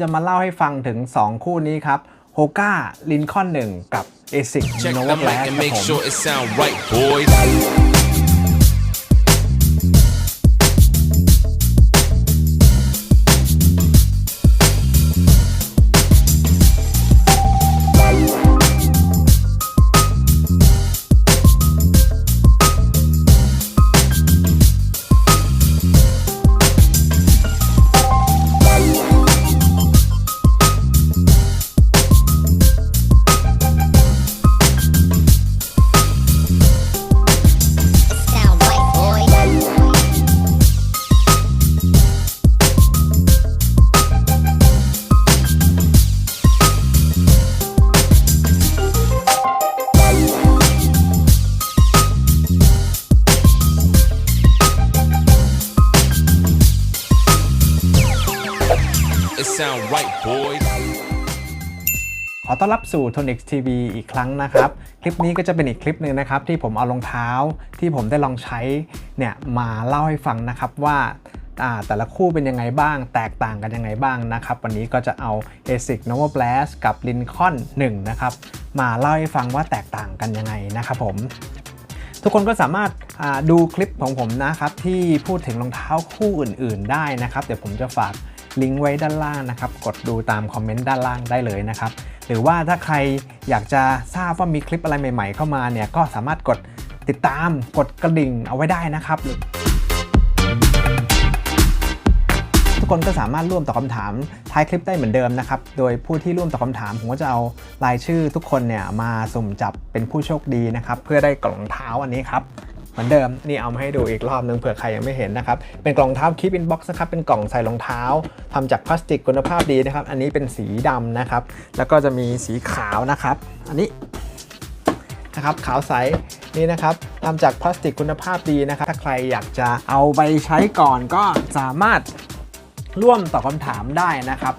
จะมาเล่าให้ฟังถึง 2 คู่นี้ครับ h o k a Lincoln 1กับ ASIC Check Nova the mic Blast and ครับ make ผม sure it sound right, 'It sound right, boys. ขอต้อนรับสู่ Tonix TV อีกครั้งนะครับ คลิปนี้ก็จะเป็นอีกคลิปหนึ่งนะครับ ที่ผมเอารองเท้าที่ผมได้ลองใช้เนี่ยมาเล่าให้ฟังนะครับว่าแต่ละคู่เป็นยังไงบ้าง แตกต่างกันยังไงบ้างนะครับ วันนี้ก็จะเอา ASIC Nova Blast กับ Lincoln 1 นะครับ มาเล่าให้ฟังว่าแตกต่างกันยังไงนะครับผมทุกคนก็สามารถดูคลิปของผมนะครับ ที่พูดถึงรองเท้าคู่อื่น ๆ ได้นะครับ เดี๋ยวผมจะฝาก ลิงก์ไว้ด้านล่างนะครับ กดดูตามคอมเมนต์ด้านล่างได้เลยนะครับ หรือว่าถ้าใครอยากจะทราบว่ามีคลิปอะไรใหม่ ๆ เข้ามาเนี่ยก็สามารถกดติดตามกดกระดิ่งเอาไว้ได้นะครับทุกคนก็สามารถร่วมตอบคำถามท้ายคลิปได้เหมือนเดิมนะครับ โดยผู้ที่ร่วมตอบคำถามผมก็จะเอารายชื่อทุกคนเนี่ยมาสุ่มจับเป็นผู้โชคดีนะครับ เพื่อได้กล่องเท้าอันนี้ครับ เหมือนเดิมนี่เอามาให้ดูอีกรอบนึงเผื่อใครยังไม่เห็นนะครับ เป็นกล่องเท้าคิปอินบ็อกซ์นะครับ เป็นกล่องใส่รองเท้าทำจากพลาสติกคุณภาพดีนะครับ อันนี้เป็นสีดำนะครับ แล้วก็จะมีสีขาวนะครับ อันนี้นะครับขาวใสนี่นะครับทำจากพลาสติกคุณภาพดีนะครับ ถ้าใครอยากจะเอาไปใช้ก่อนก็สามารถร่วมตอบคำถามได้นะครับ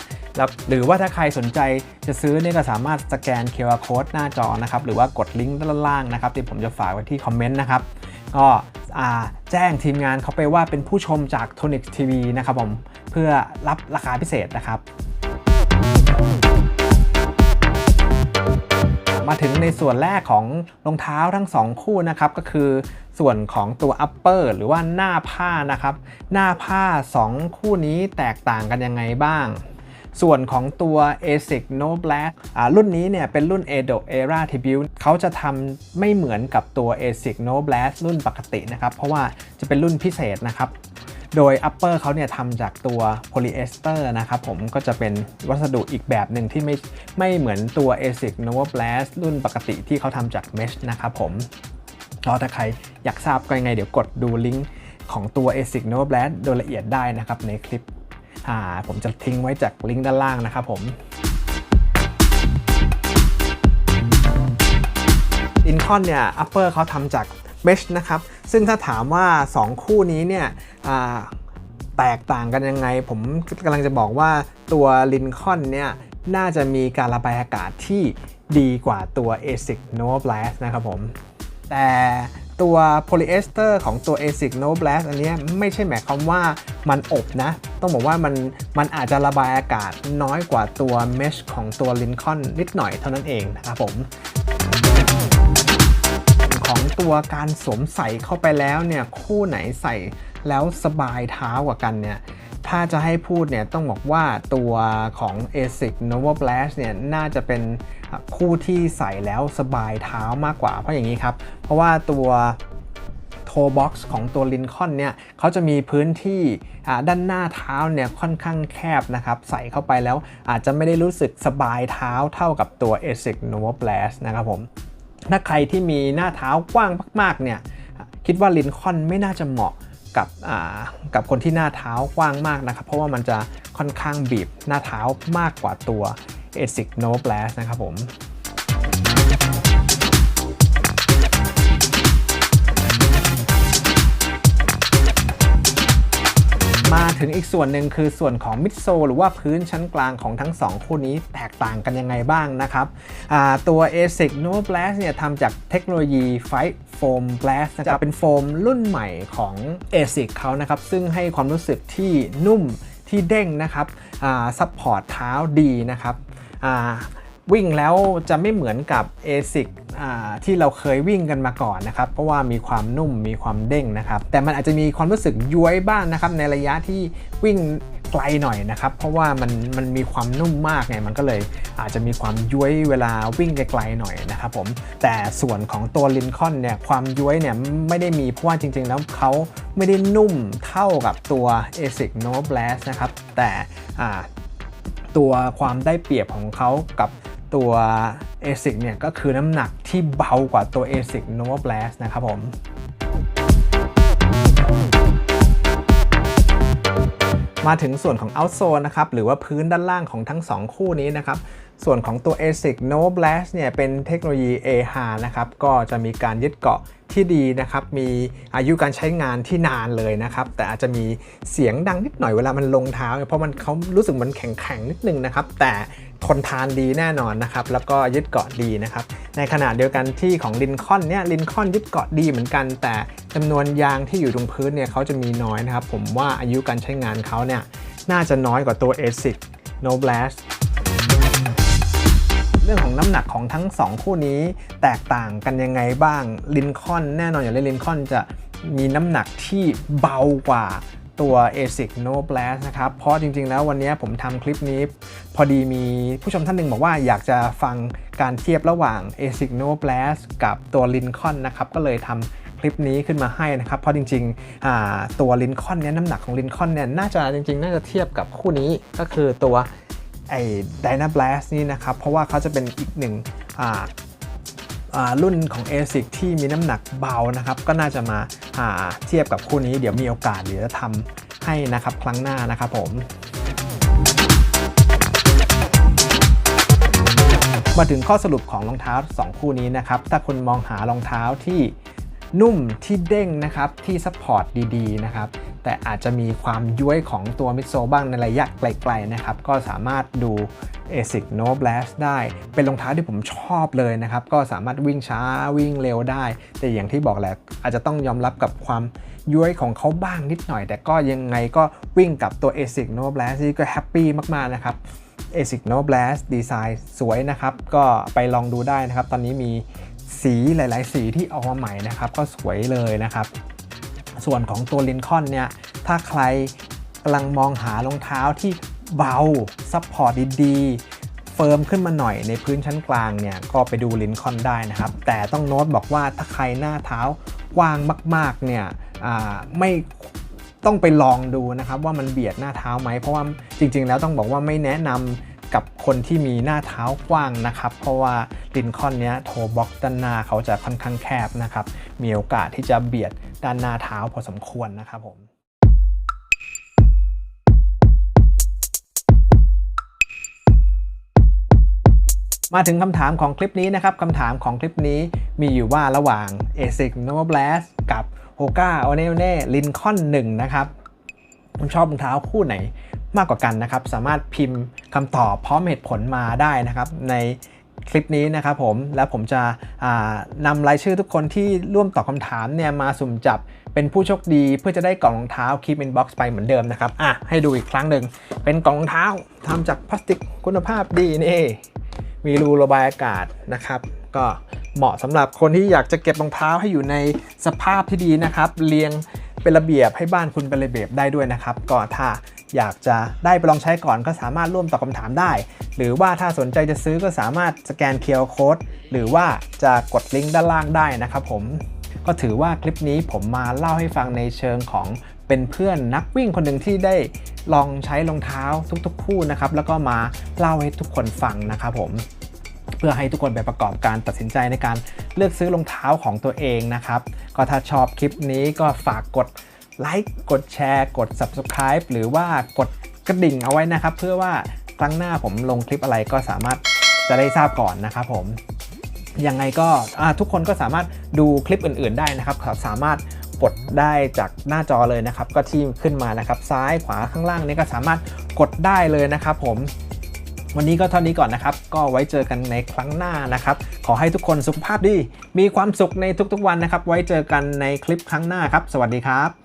หรือว่าถ้าใครสนใจจะซื้อเนี่ยก็สามารถสแกน QR Code หน้าจอนะครับ หรือว่ากดลิงก์ด้านล่างนะครับ ที่ผมจะฝากไว้ที่คอมเมนต์นะครับ ก็แจ้งทีมงานเขาไปว่าเป็นผู้ชมจาก Tonix TV นะครับผมเพื่อรับราคาพิเศษนะครับ มาถึงในส่วนแรกของรองเท้าทั้ง 2 คู่นะครับก็คือส่วนของตัว upper หรือว่าหน้าผ้านะครับ หน้าผ้า 2 คู่นี้แตกต่างกันยังไงบ้าง ส่วนของตัว ASIC No Black รุ่นนี้เนี่ยเป็นรุ่น Edo Era Tribute เขาจะทำไม่เหมือนกับตัว ASIC No Blast รุ่นปกตินะครับ เพราะว่าจะเป็นรุ่นพิเศษนะครับ โดย upper เขาเนี่ยทำจากตัวโพลีเอสเตอร์นะครับผมก็จะเป็นวัสดุอีกแบบหนึ่งที่ไม่ไม่เหมือนตัว ASIC Nova Blast รุ่นปกติที่เขาทำจาก mesh นะครับผมก็ถ้าใครอยากทราบก็ยังไงเดี๋ยวกดดูลิงก์ของตัว ASIC Nova Blast โดยละเอียดได้นะครับในคลิป อ่าผมจะทิ้งไว้จากลิงก์ด้านล่างนะครับผมอินคอนเนี่ยอัปเปอร์เขาทำจากเมชนะครับ ซึ่งถ้าถามว่า 2 คู่นี้เนี่ยแตกต่างกันยังไง ผมกำลังจะบอกว่าตัวลินคอนเนี่ยน่าจะมีการระบายอากาศที่ดีกว่าตัว ASIC Nova Blast นะครับผม แต่ ตัวโพลีเอสเตอร์ของตัว ASIC No Blast อันนี้ไม่ใช่หมายความว่ามันอบนะ ต้องบอกว่ามันมันอาจจะระบายอากาศน้อยกว่าตัวเมชของตัว Lincoln นิดหน่อยเท่านั้นเองนะครับผมของตัวการสวมใส่เข้าไปแล้วเนี่ยคู่ไหนใส่แล้วสบายเท้ากว่ากันเนี่ย ถ้าจะให้พูดเนี่ยต้องบอกว่าตัวของ ASIC Nova Blast เนี่ยน่าจะเป็นคู่ที่ใส่แล้วสบายเท้ามากกว่าเพราะอย่างนี้ครับ เพราะว่าตัวโทบ็อกซ์ของตัวลินคอนเนี่ยเขาจะมีพื้นที่ด้านหน้าเท้าเนี่ยค่อนข้างแคบนะครับ ใส่เข้าไปแล้วอาจจะไม่ได้รู้สึกสบายเท้าเท่ากับตัว ASIC Nova Blast นะครับผม ถ้าใครที่มีหน้าเท้ากว้างมากๆเนี่ยคิดว่าลินคอนไม่น่าจะเหมาะ กับกับคนที่หน้าเท้ากว้างมากนะครับ เพราะว่ามันจะค่อนข้างบีบหน้าเท้ามากกว่าตัว ASIC No Blast นะครับผม มาถึงอีกส่วนหนึ่งคือส่วนของมิดโซหรือว่าพื้นชั้นกลางของทั้ง 2 คู่นี้แตกต่างกันยังไงบ้างนะครับตัว ASIC Nova Blast เนี่ยทำจากเทคโนโลยี Fight Foam Blast นะครับเป็นโฟมรุ่นใหม่ของ ASIC เขานะครับ ซึ่งให้ความรู้สึกที่นุ่มที่เด้งนะครับซัพพอร์ตเท้าดีนะครับ วิ่งแล้วจะไม่เหมือนกับ ASIC ที่เราเคยวิ่งกันมาก่อนนะครับ เพราะว่ามีความนุ่มมีความเด้งนะครับ แต่มันอาจจะมีความรู้สึกย้วยบ้างนะครับ ในระยะที่วิ่งไกลหน่อยนะครับ เพราะว่ามันมันมีความนุ่มมากไงมันก็เลยอาจจะมีความย้วยเวลาวิ่งไกลๆหน่อยนะครับผมแต่ส่วนของตัวลินคอนเนี่ยความย้วยเนี่ยไม่ได้มีเพราะว่าจริงๆ แล้วเขาไม่ได้นุ่มเท่ากับตัว ASIC n o Blast นะครับแต่ตัวความได้เปรียบของเขากับ ตัว ASIC เนี่ยก็คือน้ำหนักที่เบากว่าตัว ASIC Nova Blast นะครับผมมาถึงส่วนของ outsole นะครับ หรือว่าพื้นด้านล่างของทั้ง 2 คู่นี้นะครับ ส่วนของตัว ASIC No Blast เนี่ย เป็นเทคโนโลยี AH นะครับ ก็จะมีการยึดเกาะที่ดีนะครับ มีอายุการใช้งานที่นานเลยนะครับ แต่อาจจะมีเสียงดังนิดหน่อยเวลามันลงเท้า เพราะมันเขารู้สึกมันแข็งๆนิดนึงนะครับ แต่ ทนทานดีแน่นอนนะครับ แล้วก็ยึดเกาะดีนะครับ ในขณะเดียวกันที่ของลินคอนเนี่ยลินคอนยึดเกาะดีเหมือนกัน แต่จำนวนยางที่อยู่ตรงพื้นเนี่ยเขาจะมีน้อยนะครับ ผมว่าอายุการใช้งานเขาเนี่ยน่าจะน้อยกว่าตัว ASIC No Blast เรื่องของน้ำหนักของทั้ง 2 คู่นี้แตกต่างกันยังไงบ้างลินคอนแน่นอนอย่างลินคอนจะมีน้ำหนักที่เบากว่า ตัว ASIC No Blast นะครับ เพราะจริง ๆ แล้ววันนี้ผมทำคลิปนี้ พอดีมีผู้ชมท่านหนึ่งบอกว่าอยากจะฟังการเทียบระหว่าง ASIC No Blast กับตัว Lincoln นะครับ ก็เลยทำคลิปนี้ขึ้นมาให้นะครับ เพราะจริงๆ ตัว Lincoln เนี่ยน้ำหนักของ Lincoln เนี่ยน่าจะจริง ๆ น่าจะเทียบกับคู่นี้ก็คือตัวไอ้ Dyna Blast นี่นะครับ เพราะว่าเขาจะเป็นอีกหนึ่ง รุ่นของ ASIC ที่มีน้ำหนักเบานะครับ ก็น่าจะมาอ่าเทียบกับคู่นี้เดี๋ยวมีโอกาสเดี๋ยวจะทำให้นะครับครั้งหน้านะครับผมมาถึงข้อสรุปของรองเท้า 2 คู่นี้นะครับ ถ้าคุณมองหารองเท้าที่นุ่มที่เด้งนะครับ ที่ซัพพอร์ตดีๆนะครับ แต่อาจจะมีความย้วยของตัวมิโซบ้างในระยะไกลๆนะครับ ก็สามารถดู ASIC No Blast ได้ เป็นรองเท้าที่ผมชอบเลยนะครับ ก็สามารถวิ่งช้าวิ่งเร็วได้ แต่อย่างที่บอกแหละอาจจะต้องยอมรับกับความย้วยของเขาบ้างนิดหน่อย แต่ก็ยังไงก็วิ่งกับตัว ASIC No Blast นี่ก็แฮปปี้มาก ๆ นะครับ ASIC No Blast ดีไซน์สวยนะครับ ก็ไปลองดูได้นะครับ ตอนนี้มีสีหลาย ๆ สีที่ออกมาใหม่นะครับ ก็สวยเลยนะครับ ส่วนของตัวลินคอนเนี่ย ถ้าใครกำลังมองหารองเท้าที่ เบาซัพพอร์ตดีๆ เฟิร์มขึ้นมาหน่อยในพื้นชั้นกลางเนี่ย ก็ไปดูลินคอนได้นะครับ แต่ต้องโน้ตบอกว่าถ้าใครหน้าเท้ากว้างมากๆเนี่ยไม่ต้องไปลองดูนะครับว่ามันเบียดหน้าเท้าไหม เพราะว่าจริงๆ แล้วต้องบอกว่าไม่แนะนำกับคนที่มีหน้าเท้ากว้างนะครับ เพราะว่าลินคอนเนี้ยโทบ็อกด้านหน้าเขาจะค่อนข้างแคบนะครับ มีโอกาสที่จะเบียดด้านหน้าเท้าพอสมควรนะครับผม มาถึงคำถามของคลิปนี้นะครับคำถามของคลิปนี้มีอยู่ว่าระหว่าง ASIC Nova Blast กับ Hoka o n e o n e Lincoln 1 นะครับคุณชอบรองเท้าคู่ไหนมากกว่ากันนะครับ สามารถพิมพ์คำตอบพร้อมเหตุผลมาได้นะครับ ในคลิปนี้นะครับผม แล้วผมจะนำรายชื่อทุกคนที่ร่วมตอบคำถามเนี่ยมาสุ่มจับเป็นผู้โชคดีเพื่อจะได้กล่องรองเท้าคีบอินบ็อกซ์ไปเหมือนเดิมนะครับ อะให้ดูอีกครั้งหนึ่งเป็นกล่องรองเท้าทำจากพลาสติกคุณภาพดีนี่ มีรูระบายอากาศนะครับ ก็เหมาะสำหรับคนที่อยากจะเก็บรองเท้าให้อยู่ในสภาพที่ดีนะครับ เรียงเป็นระเบียบให้บ้านคุณเป็นระเบียบได้ด้วยนะครับ ก็ถ้าอยากจะได้ไปลองใช้ก่อนก็สามารถร่วมตอบคำถามได้ หรือว่าถ้าสนใจจะซื้อก็สามารถสแกน QR Code หรือว่าจะกดลิงก์ด้านล่างได้นะครับผมก็ถือว่าคลิปนี้ผมมาเล่าให้ฟังในเชิงของ เป็นเพื่อนนักวิ่งคนหนึ่งที่ได้ลองใช้รองเท้าทุกๆ คู่นะครับ แล้วก็มาเล่าให้ทุกคนฟังนะครับผมเพื่อให้ทุกคนไปประกอบการตัดสินใจในการเลือกซื้อรองเท้าของตัวเองนะครับ ก็ถ้าชอบคลิปนี้ก็ฝากกดไลค์กดแชร์กด Subscribe หรือว่ากดกระดิ่งเอาไว้นะครับ เพื่อว่าครั้งหน้าผมลงคลิปอะไรก็สามารถจะได้ทราบก่อนนะครับผมยังไงก็ทุกคนก็สามารถดูคลิปอื่น ๆ ได้นะครับ สามารถ กดได้จากหน้าจอเลยนะครับ ก็ที่ขึ้นมานะครับ ซ้ายขวาข้างล่างนี่ก็สามารถกดได้เลยนะครับผมวันนี้ก็เท่านี้ก่อนนะครับ ก็ไว้เจอกันในครั้งหน้านะครับ ขอให้ทุกคนสุขภาพดี มีความสุขในทุกๆวันนะครับ ไว้เจอกันในคลิปครั้งหน้าครับ สวัสดีครับ